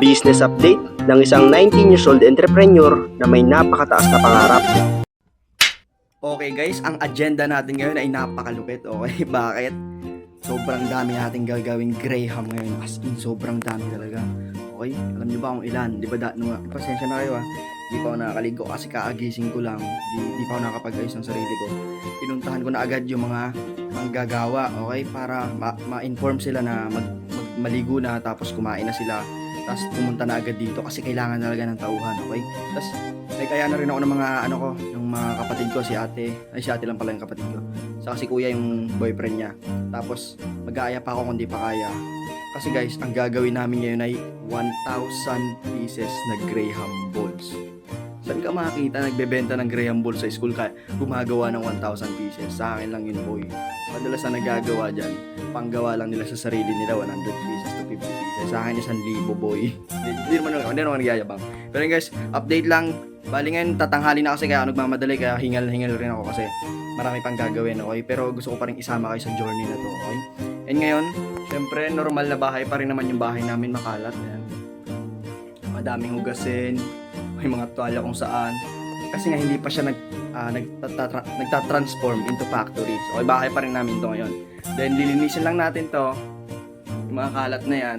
business update ng isang 19 years old entrepreneur na may napakataas na pangarap. Okay guys, ang agenda natin ngayon ay napakalupit. Okay, bakit? Sobrang dami natin gagawing Graham ngayon. As in, sobrang dami talaga. Okay, alam niyo ba kung ilan? Di ba, da, nung, pasensya na kayo ah. Di pa ako nakakaligo kasi kaagising ko lang. Di, di pa ako nakapag-ayos ng sarili ko. Pinuntahan ko na agad yung mga manggagawa, okay? Para ma- ma-inform sila na mag, mag, maligo na tapos kumain na sila. Tapos pumunta na agad dito kasi kailangan talaga ng tauhan, okay? Tapos nagkaya na rin ako ng mga ano ko, yung mga kapatid ko, si ate. Ay, si ate lang pala yung kapatid ko. Saka si kuya yung boyfriend niya. Tapos mag-aaya pa ako kung di pa kaya. Kasi guys, ang gagawin namin ngayon ay 1,000 pieces na Graham balls. Saan ka makakita nagbebenta ng Graham balls sa school ka gumagawa ng 1,000 pieces? Sa akin lang yun, boy. Madalas na nagagawa dyan, panggawa lang nila sa sarili nila 100 pieces to 50 pieces. Sa akin, 1,000, boy. Hindi naman, hindi naman nagyayabang. Pero guys, update lang. Bali ngayon, tatanghali na kasi kaya nagmamadali, kaya hingal-hingal rin ako kasi marami pang gagawin, okay? Pero gusto ko pa rin isama kayo sa journey na to, okay? And ngayon, syempre, normal na bahay pa rin naman yung bahay namin makalat. Ayan. Madaming hugasin, may mga tuwalya kung saan. Kasi nga hindi pa siya nag, ah, nagtatra- nagtatransform into factories. Okay, bahay pa rin namin to ngayon. Then, lilinisin lang natin to, yung mga kalat na yan,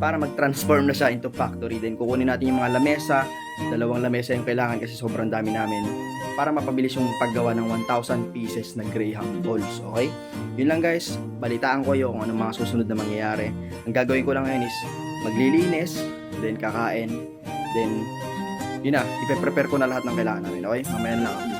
para mag-transform na siya into factory. Then, kukunin natin yung mga lamesa, dalawang lamesa yung kailangan kasi sobrang dami namin para mapabilis yung paggawa ng 1,000 pieces ng Graham balls, okay? Yun lang guys, balitaan ko yung anong mga susunod na mangyayari. Ang gagawin ko lang ngayon is maglilinis, then kakain, then yun na, ipe-prepare ko na lahat ng kailangan namin, okay? Mamaya na lang.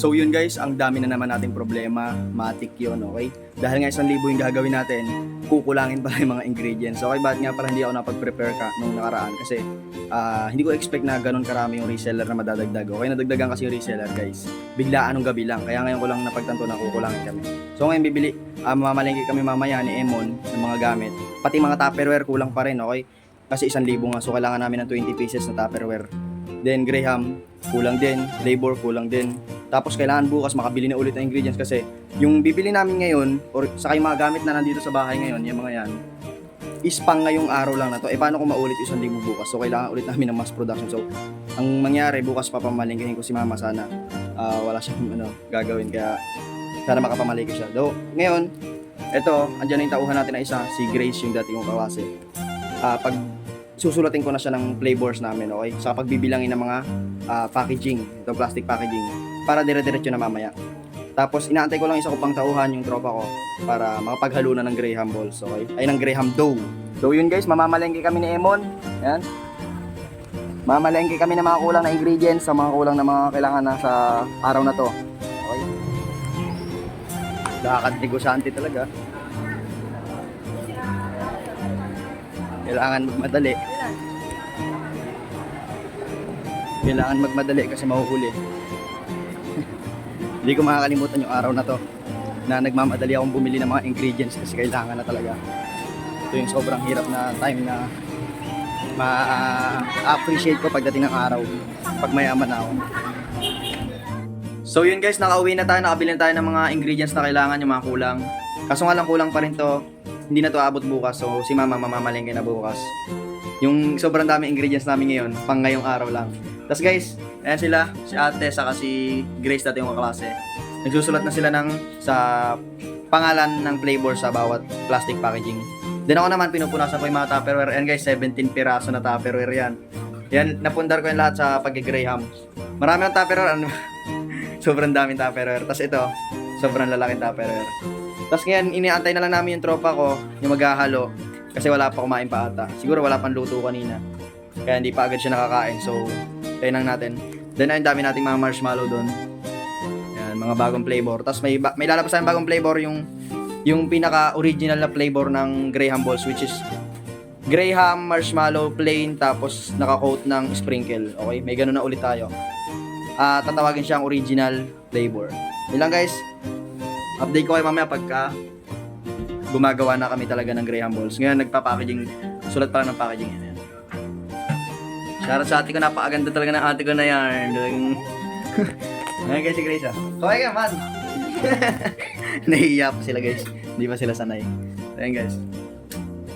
So yun guys, ang dami na naman nating problema, matik yun, okay? Dahil nga isang libo yung gagawin natin, kukulangin pala yung mga ingredients. Okay, bakit nga pala hindi ako napag-prepare ka nung nakaraan? Kasi ah, hindi ko expect na ganun karami yung reseller na madadagdag. Okay, nadagdagan kasi yung reseller guys. Biglaan nung gabi lang. Kaya ngayon ko lang napagtanto na kukulangin kami. So ngayon bibili, uh, mamalengke kami mamaya ni Emon ng mga gamit. Pati mga Tupperware kulang pa rin, okay? Kasi isang libo nga, so kailangan namin ng 20 pieces na Tupperware. Then Graham, kulang din. Labor, kulang din. Tapos kailangan bukas makabili na ulit ng ingredients kasi yung bibili namin ngayon or saka yung mga gamit na nandito sa bahay ngayon, yung mga yan, is pang ngayong araw lang na to. Eh paano kung maulit yung isang libo bukas? So kailangan ulit namin ng mass production. So ang mangyari bukas papamalingkihin ko si mama sana ah, wala siyang ano, gagawin kaya sana makapamalingki siya. Do, ngayon, eto, andyan na yung tauhan natin na isa, si Grace yung dating kong kaklase. Ah, pag susulatin ko na siya ng flavors namin, okay? Sa pagbibilangin ng mga ah, packaging, ito plastic packaging, para dire-diretso na mamaya. Tapos inaantay ko lang isa ko pang tauhan yung tropa ko para makapaghalo ng Graham balls, okay? Ay ng Graham dough. So yun guys, mamamalengke kami ni Emon. Yan. Mamalengke kami ng mga kulang na ingredients sa mga kulang na mga kailangan na sa araw na to. Okay? Lakad negosyante talaga. Kailangan magmadali. Kailangan magmadali kasi mahuhuli. Hindi ko makakalimutan yung araw na to na nagmamadali akong bumili ng mga ingredients kasi kailangan na talaga. Ito yung sobrang hirap na time na ma-appreciate ko pagdating ng araw pag mayaman na ako. So yun guys, nakauwi na tayo, nakabili na tayo ng mga ingredients na kailangan, yung mga kulang. Kaso nga lang kulang pa rin to, hindi na to abot bukas, so si mama mamamalengke na bukas. Yung sobrang dami ingredients namin ngayon, pang ngayong araw lang. Tapos guys, ayan sila, si ate, saka si Grace dati yung kaklase. Nagsusulat na sila ng sa pangalan ng flavor sa bawat plastic packaging. Then ako naman pinupunasan ko yung mga Tupperware. Ayan guys, 17 piraso na Tupperware yan. Yan, napundar ko yung lahat sa pag-graham. Marami ang Tupperware. Ano? sobrang daming Tupperware. Tapos ito, sobrang lalaking Tupperware. Tapos ngayon, iniantay na lang namin yung tropa ko, yung maghahalo. Kasi wala pa kumain pa ata. Siguro wala pang luto kanina. Kaya hindi pa agad siya nakakain. So, tayo lang natin. Then, ayun, dami nating mga marshmallow doon. Yan, mga bagong flavor. Tapos may, may lalabas tayong bagong flavor yung yung pinaka-original na flavor ng Graham Balls which is Graham marshmallow plain tapos naka-coat ng sprinkle. Okay, may ganun na ulit tayo. Ah, tatawagin siyang original flavor. Ilang guys, update ko kayo mamaya pagka gumagawa na kami talaga ng Graham Balls. Ngayon nagpa-packaging, sulat pa lang ng packaging yan. Shoutout sa ate ko, napakaganda talaga ng ate ko na yan. Ayan guys si Grace ah. Kaway ka man. Nahihiya pa sila guys. Hindi pa sila sanay. Ayan guys.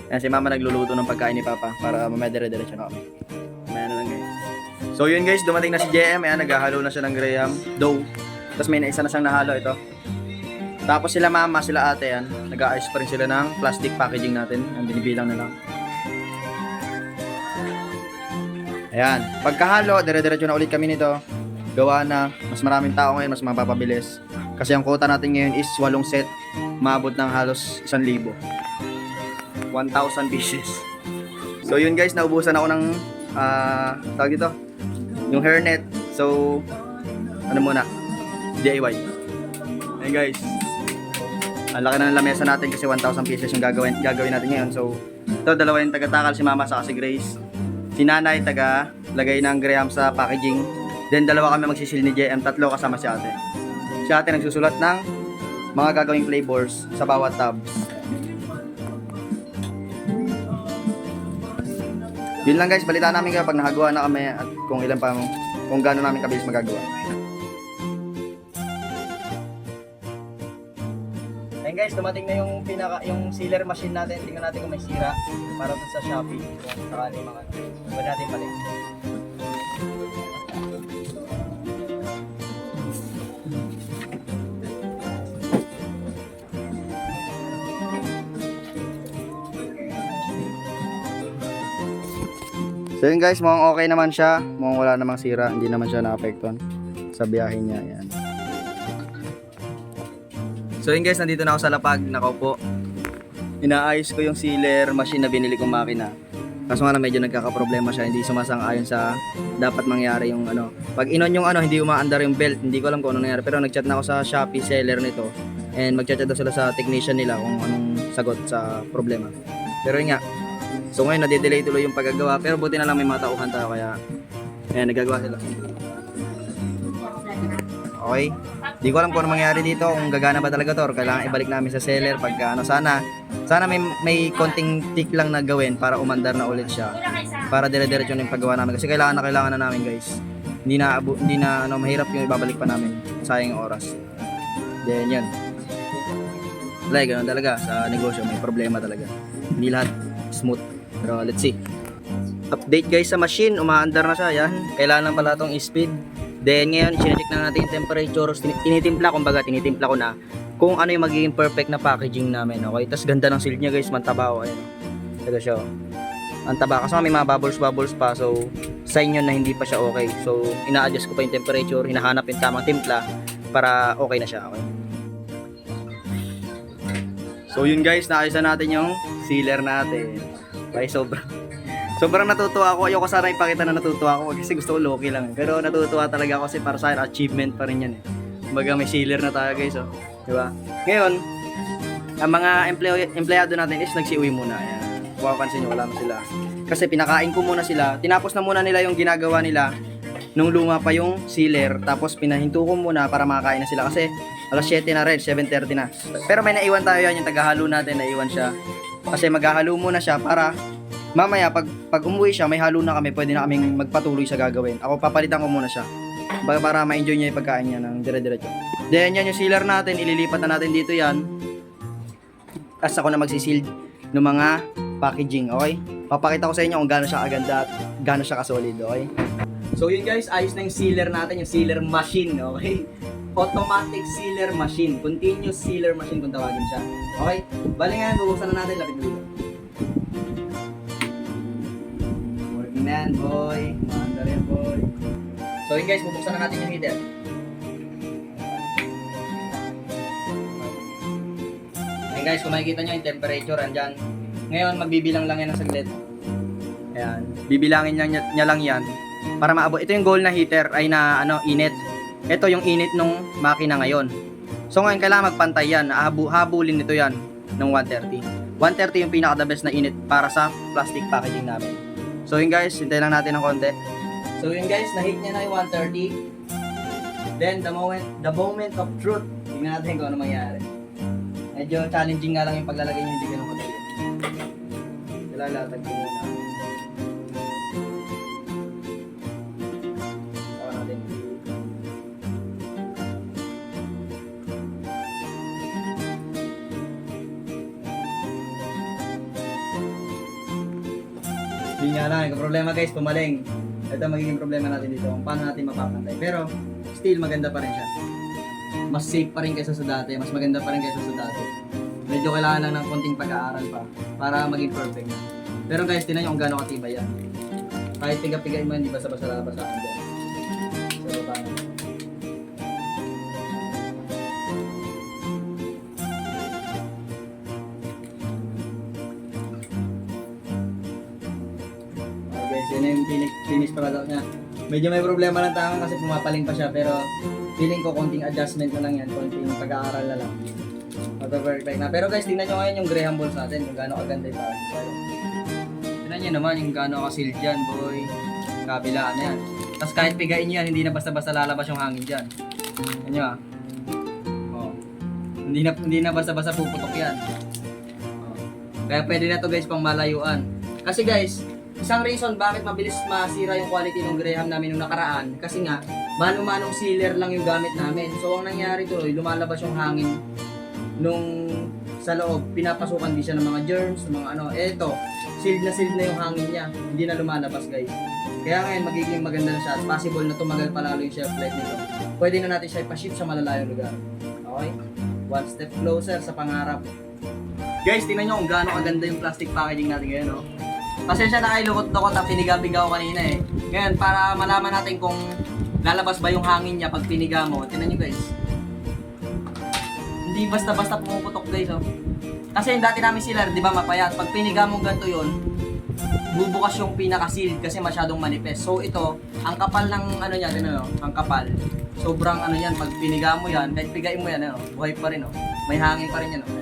Ayan, si mama nagluluto ng pagkain ni papa para mamaya dire-diretso na kami. Mamaya na lang guys. So yun guys, dumating na si JM. Ayan, naghahalo na siya ng graham dough. Tapos may naisa na siyang nahalo ito. Tapos sila mama, sila ate yan. Nag-aayos pa rin sila ng plastic packaging natin. Ang binibilang na lang. Ayan. Pagkahalo, dire-diretso na ulit kami nito. Gawa na, mas maraming tao ngayon, mas mapapabilis. Kasi ang quota natin ngayon is 8 set. Maabot ng halos 1,000. 1,000 pieces. So yun guys, naubusan ako ng ah tawag dito, yung hairnet. So ano muna, DIY. Hey guys. Ang laki na ng lamesa natin kasi 1,000 pieces yung gagawin gagawin natin ngayon. So ito dalawa yung taga-takal si Mama sa si Grace. Si Nanay taga lagay ng graham sa packaging. Then dalawa kami magsisil ni JM, tatlo kasama si Ate. Si Ate nagsusulat ng mga gagawing flavors sa bawat tabs. Yun lang guys, balita namin kayo pag nakagawa na kami at kung ilan pa kung gaano namin kabilis magagawa. Ayun guys, dumating na yung pinaka yung sealer machine natin. Tingnan natin kung may sira para sa Shopee. Kung sakali mga Huwag natin palit. So yun guys, mukhang okay naman siya. Mukhang wala namang sira. Hindi naman siya na-apektuhan sa biyahe niya. Yan. So yun guys, nandito na ako sa lapag. Nakaupo. Inaayos ko yung sealer machine na binili kong makina. Kaso nga lang medyo nagkakaproblema siya. Hindi sumasang-ayon sa dapat mangyari yung ano. Pag inon yung ano, hindi umaandar yung belt. Hindi ko alam kung ano nangyari. Pero nagchat na ako sa Shopee seller nito. And magchat daw sila sa technician nila kung anong sagot sa problema. Pero yun nga, So ngayon nade-delay tuloy yung paggagawa pero buti na lang may mga tauhan tayo kaya ayan nagagawa sila. Okay. Di ko alam kung ano mangyari dito kung gagana ba talaga to or kailangan ibalik namin sa seller pagka ano sana sana may may konting tick lang na gawin para umandar na ulit siya para dire-diretso yung paggawa namin kasi kailangan na kailangan na namin guys. Hindi na hindi na ano mahirap yung ibabalik pa namin. Sayang oras. Then yun. Like, ganun talaga sa negosyo may problema talaga. Hindi lahat smooth. Pero let's see. Update guys sa machine, umaandar na siya. Yan. Kailangan pala itong speed. Then ngayon, chinecheck na natin yung temperature. Tin- Tinitimpla, kumbaga, tinitimpla ko na kung ano yung magiging perfect na packaging namin. Okay? Tapos ganda ng seal niya guys, mantaba o ayun. Ito siya. oh. Ang taba. Kasi may mga bubbles bubbles pa. So, sign yun na hindi pa siya okay. So, ina-adjust ko pa yung temperature. Hinahanap yung tamang timpla para okay na siya. Okay? So yun guys, naayos na natin yung sealer natin. Ay, sobrang sobrang natutuwa ako. Ayoko sana ipakita na natutuwa ako kasi gusto ko low-key lang. Pero natutuwa talaga ako kasi para sa akin achievement pa rin yan eh. Kumbaga may sealer na tayo guys oh. Di ba? Ngayon, ang mga empleo- empleyado natin is nagsiuwi muna. Ayan. Kung mapapansin nyo, wala na sila. Kasi pinakain ko muna sila. Tinapos na muna nila yung ginagawa nila nung luma pa yung sealer. Tapos pinahinto ko muna para makakain na sila. Kasi alas 7 na rin, 7.30 na. Pero may naiwan tayo yan, yung taghahalo natin, naiwan siya. Kasi maghahalo muna siya para mamaya pag, pag umuwi siya, may halo na kami, pwede na kaming magpatuloy sa gagawin. Ako papalitan ko muna siya. Para, para ma-enjoy niya yung pagkain niya ng dire-diretso. Then yan yung sealer natin, ililipat na natin dito yan. Tapos ako na magsisil ng mga packaging, okay? Papakita ko sa inyo kung gaano siya kaganda at gaano siya kasolid, okay? So yun guys, ayos na yung sealer natin, yung sealer machine, okay? Automatic sealer machine, continuous sealer machine kung tawagin siya. Okay? Bali nga, bubuksan na natin, lapit dito. Na boy. Maandar yan, boy. So yun guys, bubuksan na natin yung heater. Ayan guys, kung makikita nyo yung temperature, andyan. Ngayon, magbibilang lang yan ng saglit. Ayan. Bibilangin niya, niya lang yan para maabot. Ito yung goal na heater ay na ano, init. Ito yung init nung makina ngayon. So ngayon kailangan magpantay yan. Habu, habulin nito yan ng 130. 130 yung pinaka the best na init para sa plastic packaging namin. So yun guys, hintayin lang natin ng konti. So yun guys, na-hit niya na yung 130. Then the moment, the moment of truth. Tingnan natin kung ano mangyari. Medyo challenging nga lang yung paglalagay niya, hindi ganun kadali. Kailangan latag ko muna. Nga lang, yung problema guys, pumaling. Ito magiging problema natin dito, kung paano natin mapapantay. Pero, still maganda pa rin siya. Mas safe pa rin kaysa sa dati, mas maganda pa rin kaysa sa dati. Medyo kailangan lang ng konting pag-aaral pa para maging perfect. Pero guys, tinan nyo kung gaano katibay yan. Kahit piga-pigain mo, hindi basta-basta lalabas sa akin dyan. Sa baba finish, finish product niya. Medyo may problema lang tama kasi pumapaling pa siya pero feeling ko konting adjustment na lang yan, konting pag-aaral na lang. Magpa-perfect na. Pero guys, tingnan nyo ngayon yung Graham balls natin kung gaano kaganda yung parang. Tingnan nyo naman yung gaano ka-sealed dyan, boy. Kabilaan yan. Tapos kahit pigain nyo yan, hindi na basta-basta lalabas yung hangin dyan. Nyo ah. Oh. Hindi na, hindi na basta-basta puputok yan. Oh. Kaya pwede na to guys pang malayuan. Kasi guys, isang reason bakit mabilis masira yung quality ng Graham namin nung nakaraan kasi nga mano-manong sealer lang yung gamit namin. So ang nangyari tuloy, lumalabas yung hangin nung sa loob, pinapasukan din siya ng mga germs, mga ano. Eto, sealed na sealed na yung hangin niya. Hindi na lumalabas guys. Kaya ngayon magiging maganda na siya at possible na tumagal pa lalo yung shelf life nito. Pwede na natin siya ipaship sa malalayong lugar. Okay? One step closer sa pangarap. Guys, tingnan nyo kung gaano kaganda yung plastic packaging natin ngayon, no? Pasensya na kayo, lukot-lukot na piniga-piga kanina eh. Ngayon, para malaman natin kung lalabas ba yung hangin niya pag piniga mo, tingnan nyo guys. Hindi basta-basta pumuputok guys, oh. Kasi yung dati namin sealer, di ba mapayat? Pag piniga mo ganito yun, bubukas yung pinaka-sealed kasi masyadong manipis. So ito, ang kapal ng ano niya, ano, ang kapal. Sobrang ano yan, pag piniga mo yan, kahit pigain mo yan, ano, buhay pa rin, oh. May hangin pa rin yan, oh.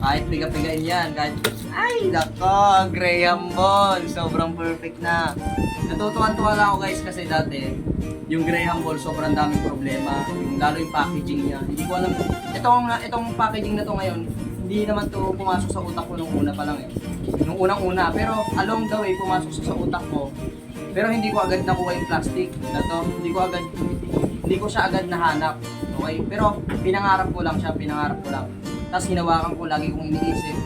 Kahit piga-pigain yan, kahit... Ay, nako, Graham Ball. Sobrang perfect na. Natutuwan-tuwa lang ako guys kasi dati, yung Graham Ball sobrang daming problema. Yung, lalo yung packaging niya. Hindi ko alam. Itong, itong packaging na to ngayon, hindi naman to pumasok sa utak ko nung una pa lang eh. Nung unang-una. Pero along the way, pumasok sa utak ko. Pero hindi ko agad nakuha yung plastic na to. Hindi ko agad, hindi ko siya agad nahanap. Okay? Pero pinangarap ko lang siya, pinangarap ko lang. Tapos hinawakan ko lagi kong iniisip,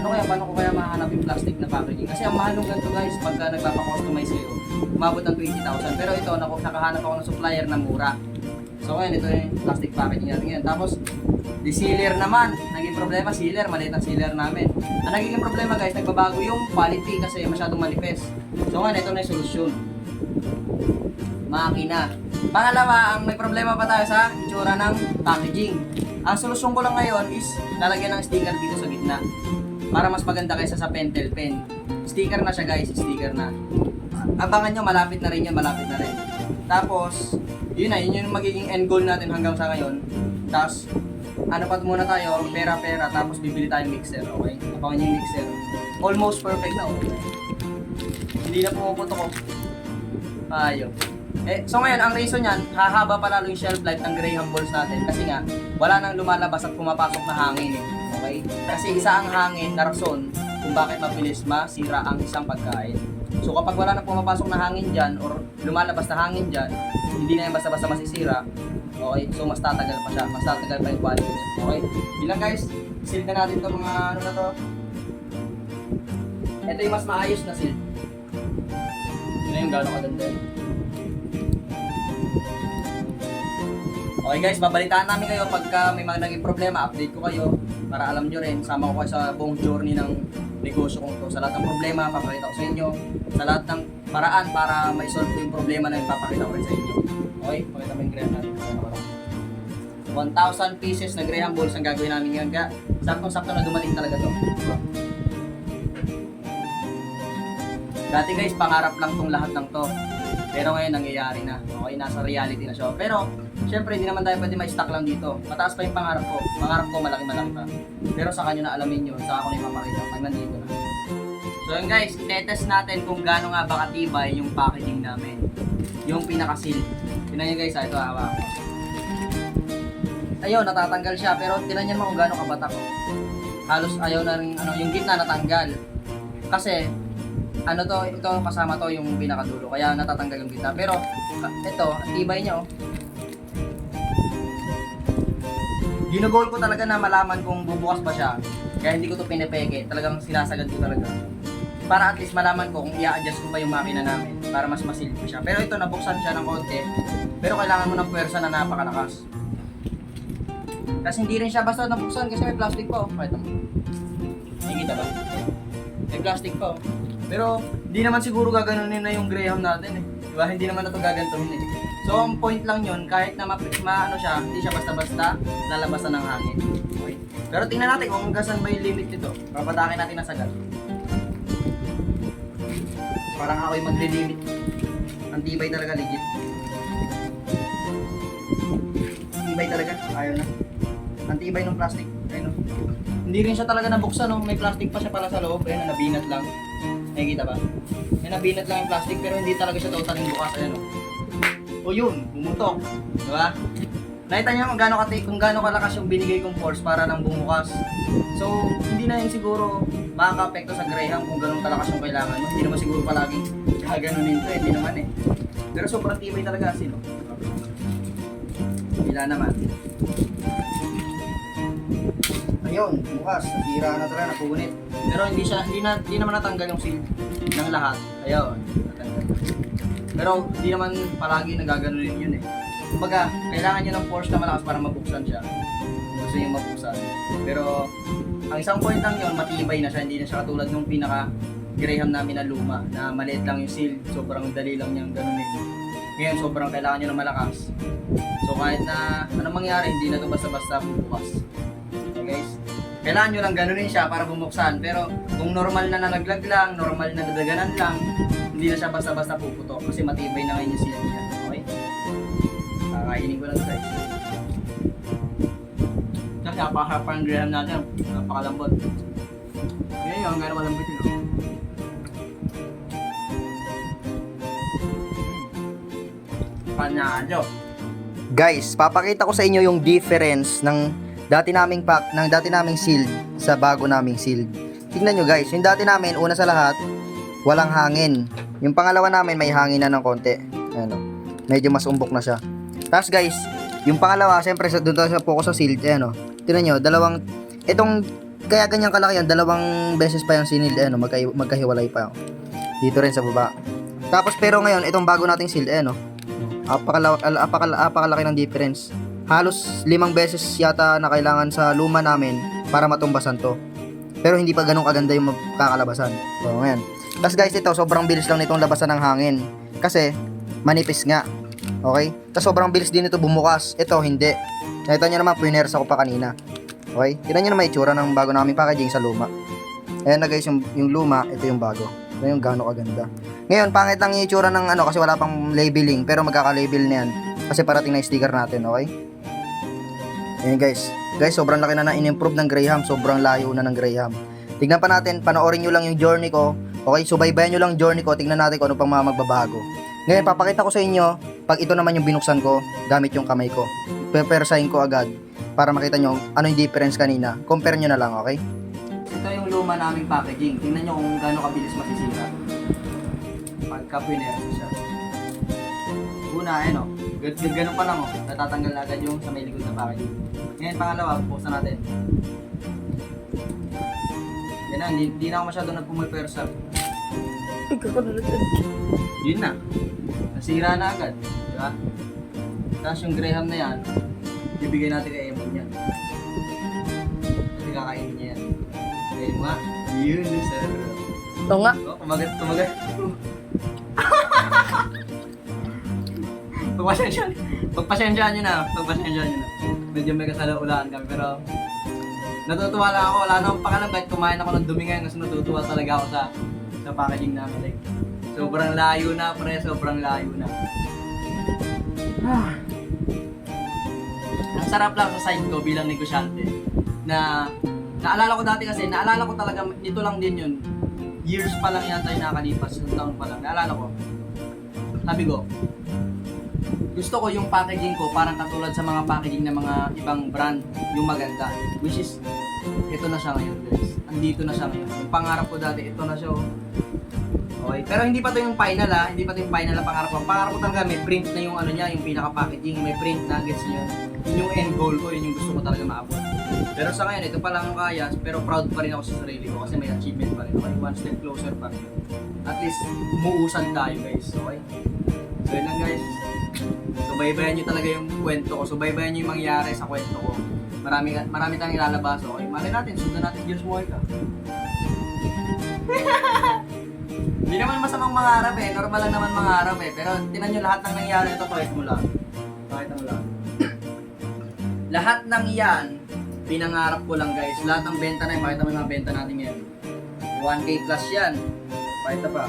ano kaya, paano ko kaya mahanap yung plastic na packaging? Kasi ang mahal ng ganito guys, pagka nagpapa-customize kayo, umabot ng 20,000. Pero ito, naku, nakahanap ako ng supplier na mura. So ngayon, ito yung plastic packaging natin ngayon. Tapos, di sealer naman. Naging problema, sealer, maliit ang sealer namin. Ang nagiging problema guys, nagbabago yung quality kasi masyadong manifest. So ngayon, ito na yung solusyon. Makina. Pangalawa, ang may problema pa tayo sa itsura ng packaging. Ang solusyon ko lang ngayon is lalagyan ng sticker dito sa gitna para mas maganda kaysa sa pentel pen. Sticker na siya guys, sticker na. Abangan nyo, malapit na rin yan, malapit na rin. Tapos, yun na, yun yung magiging end goal natin hanggang sa ngayon. Tapos, ano pa muna tayo, pera-pera, tapos bibili tayong mixer, okay? Abangan nyo yung mixer. Almost perfect na, oh. Hindi na pumuputok, oh. Ayaw. Eh, so ngayon, ang reason niyan, hahaba pa lalo yung shelf life ng Graham balls natin kasi nga, wala nang lumalabas at pumapasok na hangin. Okay? Kasi isa ang hangin na rason kung bakit mabilis masira ang isang pagkain. So kapag wala nang pumapasok na hangin dyan or lumalabas na hangin dyan, hindi na yan basta-basta masisira. Okay? So mas tatagal pa siya. Mas tatagal pa yung quality niya. Okay? Bilang guys, seal na natin itong mga ano na to. Ito yung mas maayos na seal. Yun na yung gano'ng kadanda Okay guys, babalitaan namin kayo pagka may mga naging problema, update ko kayo para alam nyo rin, sama ko kayo sa buong journey ng negosyo kong to. Sa lahat ng problema, papakita ko sa inyo. Sa lahat ng paraan para ma-solve ko yung problema na ipapakita ko rin sa inyo. Okay, pakita mo yung graham natin. 1,000 pieces na graham balls ang gagawin namin ngayon. Kaya saktong-sakto na dumating talaga to. Dati guys, pangarap lang tong lahat ng to. Pero ngayon nangyayari na. Okay, nasa reality na siya. Pero, syempre, hindi naman tayo pwede ma-stock lang dito. Mataas pa yung pangarap ko. Pangarap ko malaki-malaki pa. Pero sa kanyo na alamin yun, sa ako na ipapakita pag nandito na. So yun guys, itetest natin kung gaano nga ba katibay yung packaging namin. Yung pinaka-seal. Tinan nyo guys, ah, ito hawak ko. Ayun, natatanggal siya. Pero tinan nyo naman kung gaano kabatak. oh. Halos ayaw na rin, ano, yung gitna natanggal. Kasi, ano to, ito kasama to yung pinakadulo. Kaya natatanggal yung gitna. Pero, ito, tibay niya oh. Ginugol ko talaga na malaman kung bubukas ba siya. Kaya hindi ko to pinepeke. Talagang sinasagad ko talaga. para at least malaman ko kung i-adjust ko pa yung makina namin para mas masilip ko siya. Pero ito, nabuksan siya ng konti. Pero kailangan mo ng puwersa na napakalakas. Kasi hindi rin siya basta nabuksan kasi may plastic pa. Oh. Ito. Nakikita ba? May plastic pa. oh. Pero hindi naman siguro gaganunin na yung Graham natin eh. Diba? Hindi naman na ito gagantuhin eh. So ang point lang yun, kahit na ma, ma- ano siya, hindi siya basta-basta lalabasan ng hangin. Okay? Pero tingnan natin kung hanggang saan ba yung limit nito. Papatakin natin na sagad. Parang ako yung maglilimit. Ang tibay talaga, legit. Tibay talaga, ayaw na. Ang tibay ng plastic. Ayun. Hindi rin siya talaga nabuksan, no? may plastic pa siya pala sa loob. Ayun, nabinat lang. Nakikita ba? May nabinat lang yung plastic pero hindi talaga siya totally bukas. Ayun, oh. O yun, bumutok. Di ba? Nakita niyo gaano kati, kung gaano kalakas yung binigay kong force para nang bumukas. So, hindi na yun siguro makaka-apekto sa Graham kung ganun kalakas yung kailangan mo. Hindi naman siguro palaging gaganunin to, eh. hindi naman eh. Pero sobrang tibay talaga sino. Wala naman. Ayun, bukas, nasira na talaga, napunit. Pero hindi siya, hindi, na, hindi naman natanggal yung seal ng lahat. Ayun, natanggal. Pero hindi naman palagi nagaganunin yun eh. Kumbaga, kailangan nyo ng force na malakas para mabuksan siya. Gusto nyo mabuksan. Pero, ang isang point lang yun, matibay na siya. Hindi na siya katulad nung pinaka Graham namin na luma, na maliit lang yung seal, sobrang dali lang niyang ganunin. Ngayon, sobrang kailangan nyo ng malakas. So, kahit na anong mangyari, hindi na ito basta-basta bubukas. Okay guys? Kailangan nyo lang ganunin siya para bumuksan. Pero, kung normal na nalaglag lang, normal na nadaganan lang, hindi na siya basta-basta puputok kasi matibay na ngayon yung seal niya. Okay? Kakainin ko lang guys. Kasi napakahapa ang graham natin. Napakalambot. Ngayon yun, gano'n malambot yun. oh. Panado. Guys, papakita ko sa inyo yung difference ng dati naming pack, ng dati naming sealed sa bago naming sealed. Tingnan nyo guys, yung dati namin, una sa lahat, walang hangin. Yung pangalawa namin, may hangin na ng konti. Ayan o. Medyo mas umbok na siya. Tapos guys, yung pangalawa, syempre sa doon tayo sa focus sa sealed, ayan o. Tingnan nyo, dalawang, itong, kaya ganyan kalaki yan, dalawang beses pa yung siniled, ayan o, magkahi, magkahiwalay pa. oh. Dito rin sa baba. Tapos pero ngayon, itong bago nating sealed, ayan o. Apakala, al- apakala, apakalaki ng difference. Halos limang beses yata na kailangan sa luma namin para matumbasan to. Pero hindi pa ganun kaganda yung kakalabasan. So, ngayon. Tapos guys, ito, sobrang bilis lang nitong labasan ng hangin. Kasi, manipis nga. Okay? Tapos sobrang bilis din ito bumukas. Ito, hindi. Nakita nyo naman, pinersa ko pa kanina. Okay? Tignan nyo naman itsura ng bago namin packaging sa luma. Ayan na guys, yung, yung luma, ito yung bago. Ito yung gano'ng kaganda. Ngayon, pangit lang yung itsura ng ano kasi wala pang labeling. Pero magkaka-label na yan. Kasi parating na yung sticker natin, okay? Ayan guys. Guys, sobrang laki na na in-improve ng Graham. Sobrang layo na ng Graham. Tignan pa natin, panoorin nyo lang yung journey ko. Okay, subaybayan nyo lang journey ko. Tignan natin kung ano pang mga magbabago. Ngayon, papakita ko sa inyo, pag ito naman yung binuksan ko, gamit yung kamay ko. Pepersahin ko agad para makita nyo ano yung difference kanina. Compare nyo na lang, okay? Ito yung luma naming packaging. Tingnan nyo kung gaano kabilis masisira. Pagka pinersa siya. Una, ayun o. Gan- gan- ganun pa lang o. Natatanggal na agad yung sa may likod na packaging. Ngayon, pangalawa, buksan natin. Yan na, hindi, hindi na ako masyado nagpumipersa. Yun na. Nasira na agad. Di ba? Tapos yung Graham na yan, bibigay natin kay Emon yan. Kasi kakainin niya yan. Mo nga. Yun, sir. Ito nga. Oh, kumagat, kumagat. Pagpasensya, pagpasensyaan nyo na, pagpasensyaan nyo na. Medyo may kasalaulaan kami, pero natutuwa lang ako, wala na akong pakialam kahit kumain ako ng dumi ngayon kasi natutuwa talaga ako sa sa packaging namin. Like, sobrang layo na, pre, sobrang layo na. Ah. Ang sarap lang sa side ko bilang negosyante na naalala ko dati kasi, naalala ko talaga, nito lang din yun, years pa lang yata yung nakakalipas, isang taon pa lang, naalala ko. Sabi ko, gusto ko yung packaging ko parang katulad sa mga packaging ng mga ibang brand, yung maganda. Which is, ito na siya ngayon guys. Andito na siya ngayon. Yung pangarap ko dati, ito na siya. oh. Okay. Pero hindi pa to yung final ha. Hindi pa to yung final na pangarap ko. Ang Pangarap ko talaga may print na yung ano niya, yung pinaka-packaging, may print na gets niyo. Yun yung end goal ko, yun yung gusto ko talaga maabot. Pero sa ngayon, ito pa lang ang kaya, pero proud pa rin ako sa sarili ko kasi may achievement pa rin. Okay, one step closer pa rin. At least, umuusan tayo guys, okay? So yun lang guys. Subaybayan nyo talaga yung kwento ko. Subaybayan nyo yung mangyari sa kwento ko. Marami, marami tayong ilalabas, okay? Mali natin, sundan natin Diyos mo ka. Hindi naman masamang mangarap eh. Normal lang naman mangarap eh. Pero tinan nyo lahat ng nangyari. Ito, pakita mo lang. Pakita mo lang. lahat ng yan, pinangarap ko lang guys. Lahat ng benta na yun, pakita mo yung mga benta natin ngayon. 1K plus yan. Pakita pa.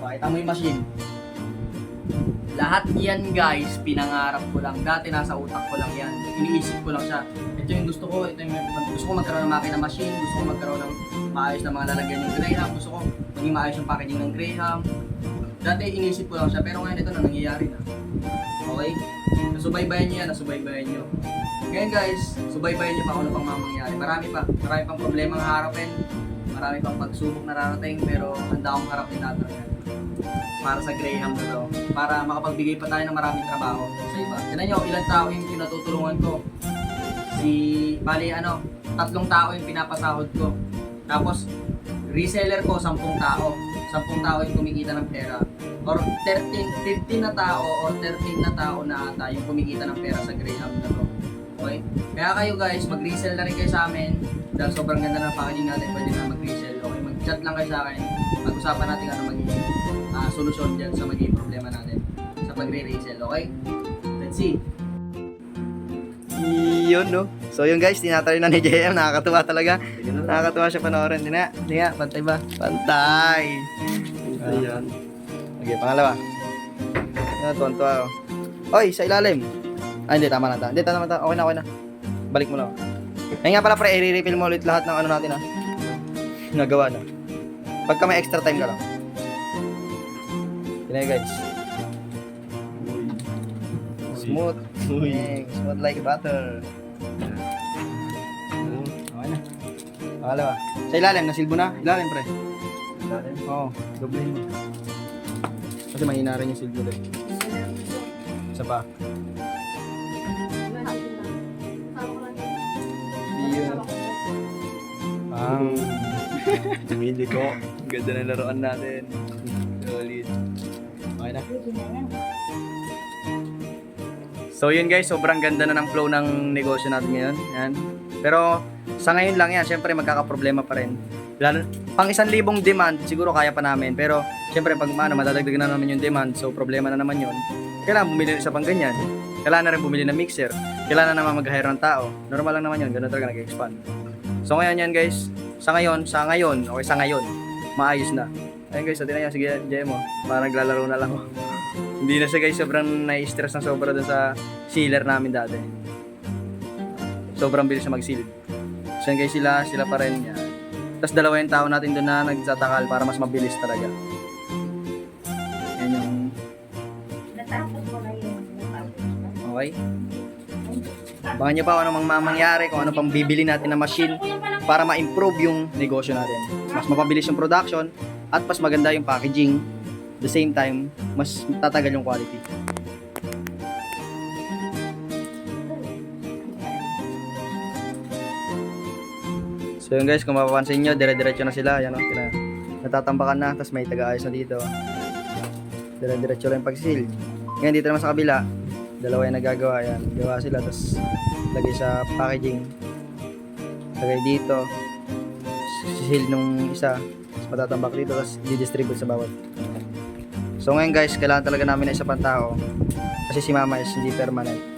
Pakita mo yung machine. Lahat yan guys, pinangarap ko lang. Dati nasa utak ko lang yan. Iniisip ko lang siya. Ito yung gusto ko, ito yung gusto ko magkaroon ng makina machine, gusto ko magkaroon ng maayos na mga lalagyan ng Graham, gusto ko maging maayos yung packaging ng Graham. Dati iniisip ko lang siya, pero ngayon ito na nangyayari na. Okay? Nasubaybayan nyo yan, nasubaybayan nyo. Ngayon guys, subaybayan nyo pa kung ano pang mamangyari. Marami pa, marami pang problema ang harapin. Marami pang pagsubok na rarating, pero handa akong harapin natin para sa Graham na to. Para makapagbigay pa tayo ng maraming trabaho sa iba. Tignan nyo, ilang tao yung pinatutulungan ko. Si, bali ano, tatlong tao yung pinapasahod ko. Tapos, reseller ko, sampung tao. Sampung tao yung kumikita ng pera. Or 13, 15 na tao or 13 na tao na ata yung kumikita ng pera sa Graham na to. Okay? Kaya kayo guys, mag-resell na rin kayo sa amin. Dahil sobrang ganda ng packaging natin, pwede na mag-resell. Okay, mag-chat lang kayo sa akin. Pag-usapan natin ano magiging ah, solusyon dyan sa magiging problema natin sa pagre-resell. Okay? Let's see. Yun, no? So yun guys, tinatry na ni JM. Nakakatuwa talaga. Nakakatuwa siya panoorin. Hindi nga, hindi nga. Pantay ba? Pantay. Ayan. Okay, pangalawa. Yan, tuwan-tuwa ako. Oy, sa ilalim. Ah, hindi, tama na. ta- Hindi, tama na. Okay na, okay na. Balik mo lang. Ayun nga pala, pre, i-refill mo ulit lahat ng ano natin, ha. Nagawa na. Pagka may extra time ka lang. Yun, guys. Smooth. Uy. Smooth like butter. Okay na. Pangalawa. Sa ilalim, nasilbo na. Ilalim, pre. Oo, doblehin mo. Kasi mahina rin yung silbo doon. Isa pa. Yun. Pang. Dumili ko. Ang ganda ng laruan natin. Solid. Okay na. So yun guys, sobrang ganda na ng flow ng negosyo natin ngayon. Yan. Pero sa ngayon lang yan, syempre magkakaproblema pa rin. Lalo, pang isang libong demand, siguro kaya pa namin. Pero syempre pag ano, madadagdag na naman yung demand, so problema na naman yun. Kailangan bumili sa pang ganyan. Kailangan na rin bumili ng mixer. Kailangan na naman mag-hire ng tao. Normal lang naman yun, ganun talaga nag-expand. So ngayon yan guys, sa ngayon, sa ngayon, okay sa ngayon, maayos na. Ayun guys, so tingnan nyo, sige, Jay mo, parang naglalaro na lang ako. Hindi na siya guys, sobrang nai-stress na sobra dun sa sealer namin dati. Sobrang bilis na mag-seal. So yan guys, sila, sila pa rin yan. Tapos dalawa yung tao natin doon na nagtatakal para mas mabilis talaga. Yan yung, Natapos ko na yun. Okay? Abangan nyo pa kung ano mang mamangyari, kung ano pang bibili natin na machine para ma-improve yung negosyo natin. Mas mapabilis yung production at mas maganda yung packaging. the same time, mas tatagal yung quality. So yun guys, kung mapapansin nyo, dire-diretso na sila. Yan o, sila. Natatambakan na, tapos may taga-ayos na dito. Dire-diretso lang yung pag-seal. Ngayon dito naman sa kabila, dalawa yung nagagawa. Yan, gawa sila, tapos lagay sa packaging. Lagay dito. Seal nung isa. Tapos matatambak dito, tapos di-distribute sa bawat. So ngayon guys, kailangan talaga namin ng isa pang tao. Kasi si mama is hindi permanent.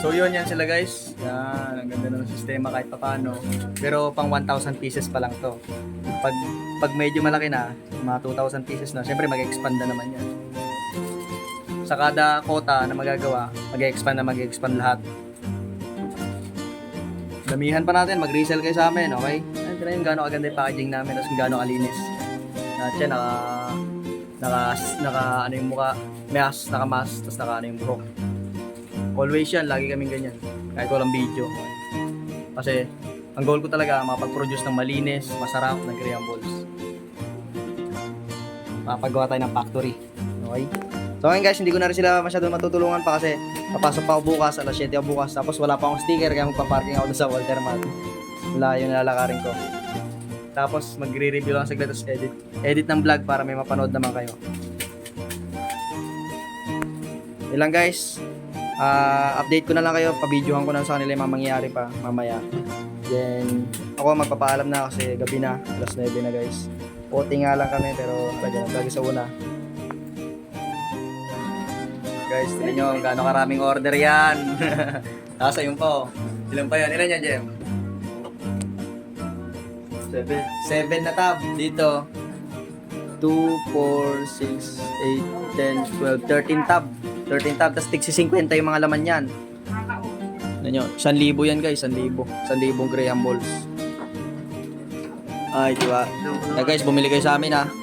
So yun yan sila guys. Yan, ang ganda ng sistema kahit papano. Pero pang 1,000 pieces pa lang to. Pag, pag medyo malaki na, mga 2,000 pieces na, syempre mag-expand na naman yan. Sa kada kota na magagawa, mag-expand na mag-expand lahat. Damihan pa natin, mag-resell kayo sa amin, okay? Ayun, tignan yung gano'ng kaganda yung packaging namin, tapos gano'ng kalinis. Lahat yan, naka, naka, naka, ano yung mukha, mask, naka mask, tapos naka, ano yung buhok. Always yan, lagi kaming ganyan. Kahit walang video. Kasi, ang goal ko talaga, makapag-produce ng malinis, masarap na Graham Balls. Makapagawa tayo ng factory. Okay? So ngayon guys, hindi ko na rin sila masyadong matutulungan pa kasi papasok pa ako bukas, alas 7 ako bukas. Tapos wala pa akong sticker kaya magpa-parking ako sa Walter Mart. Layo na lalakarin ko. Tapos magre-review lang saglit tapos edit. Edit ng vlog para may mapanood naman kayo. Ilang guys, ah update ko na lang kayo, pabidyohan ko na sa kanila yung mga mangyayari pa mamaya. Then, ako magpapaalam na kasi gabi na, alas 9 na guys. Puti nga lang kami pero talaga talaga sa una. Guys, tignan nyo kung gaano karaming order yan. Tapos ayun pa oh. Ilan pa yan? Ilan yan, Jem? Seven. 7 na tab dito. 2, 4, 6, 8, 10, 12, 13 tab. 13 tab. Tapos tigsi 50 yung mga laman yan. Ano nyo? 1,000 yan guys. 1,000. 1,000 Graham balls. Ay, di ba? Na guys, bumili kayo sa amin ha.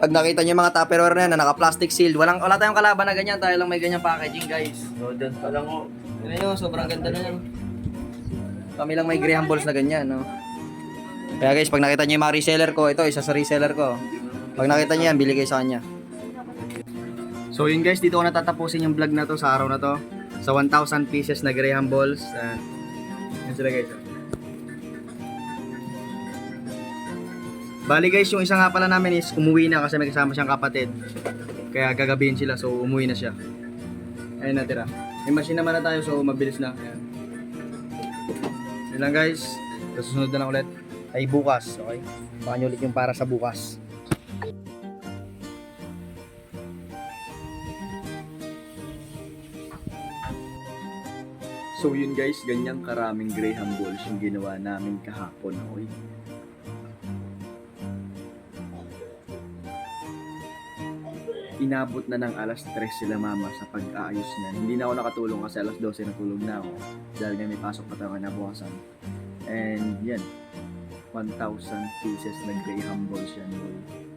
Pag nakita yung mga tupperware na yan na naka-plastic sealed, walang, wala tayong kalaban na ganyan. Tayo lang may ganyang packaging guys. So, dyan pa lang oh. Tignan nyo, sobrang ganda na yan. Kami lang may Graham balls na ganyan, no? Kaya guys, pag nakita nyo yung mga reseller ko, ito, isa sa reseller ko. Pag nakita nyo yan, bili kayo sa kanya. So yun guys, dito ko natatapusin yung vlog na to sa araw na to. Sa 1,000 pieces na Graham balls. Uh, yan sila guys. Bali guys, yung isa nga pala namin is umuwi na kasi may kasama siyang kapatid. Kaya gagabihin sila, so umuwi na siya. Ayun natira. May machine naman na tayo, so mabilis na. Ayan. Yun lang guys. Susunod na lang ulit. Ay bukas, okay? Baka nyo ulit yung para sa bukas. So yun guys, ganyang karaming Graham balls yung ginawa namin kahapon. Okay? Inabot na ng alas 3 sila mama sa pag-aayos niyan. Hindi na ako nakatulong kasi alas 12 natulog na ako. Dahil nga may pasok pa tayo kinabukasan. And yan, 1,000 pieces na Graham balls yan. boy.